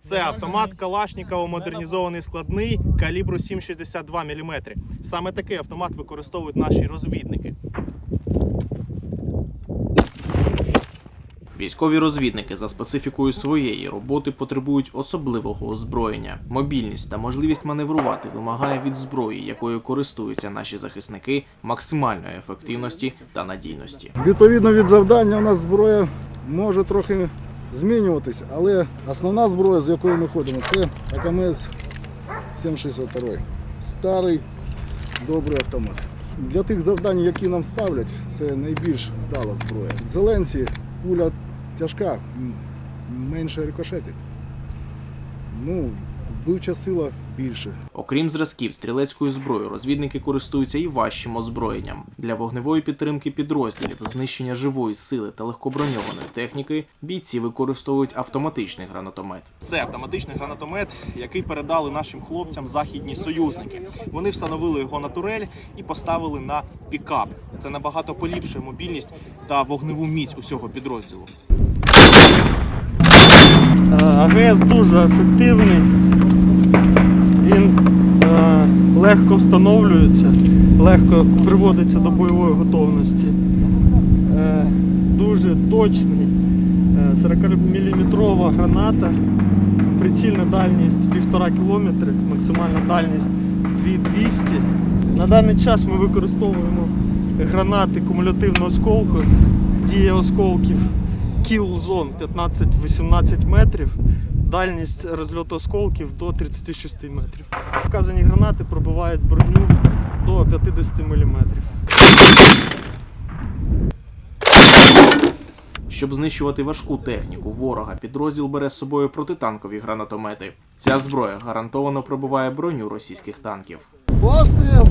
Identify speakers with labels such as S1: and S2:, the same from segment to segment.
S1: Це автомат Калашнікова модернізований складний калібру 7,62 мм. Саме такий автомат використовують наші розвідники. Військові розвідники за специфікою своєї роботи потребують особливого озброєння. Мобільність та можливість маневрувати вимагає від зброї, якою користуються наші захисники, максимальної ефективності та надійності.
S2: Відповідно від завдання у нас зброя може трохи змінюватись, але основна зброя, з якою ми ходимо, це АКМС 762. Старий добрий автомат. Для тих завдань, які нам ставлять, це найбільш вдала зброя. В Зеленці пуля тяжка, менше рикошетить. Ну, вбивча сила більше.
S1: Окрім зразків стрілецькою зброєю, розвідники користуються і важчим озброєнням для вогневої підтримки підрозділів, знищення живої сили та легкоброньованої техніки. Бійці використовують автоматичний гранатомет. Це автоматичний гранатомет, який передали нашим хлопцям західні союзники. Вони встановили його на турель і поставили на пікап. Це набагато поліпшує мобільність та вогневу міць усього підрозділу.
S3: Е, АГС дуже ефективний. Легко встановлюється, легко приводиться до бойової готовності. Е, дуже точний. Е, 40-мм граната, прицільна дальність 1,5 км, максимальна дальність 2200. На даний час ми використовуємо гранати кумулятивного осколку, дія осколків Kill Zone 15-18 метрів, дальність розльоту осколків до 36 метрів. Вказані гранати пробивають броню до 50 мм.
S1: Щоб знищувати важку техніку ворога, підрозділ бере з собою протитанкові гранатомети. Ця зброя гарантовано пробиває броню російських танків.
S2: Постріл!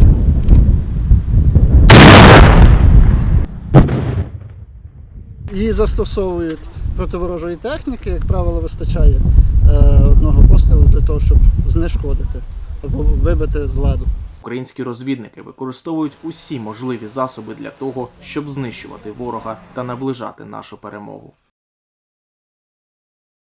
S4: Її застосовують проти ворожої техніки, як правило, вистачає одного пострілу для того, щоб знешкодити або вибити з ладу.
S1: Українські розвідники використовують усі можливі засоби для того, щоб знищувати ворога та наближати нашу перемогу.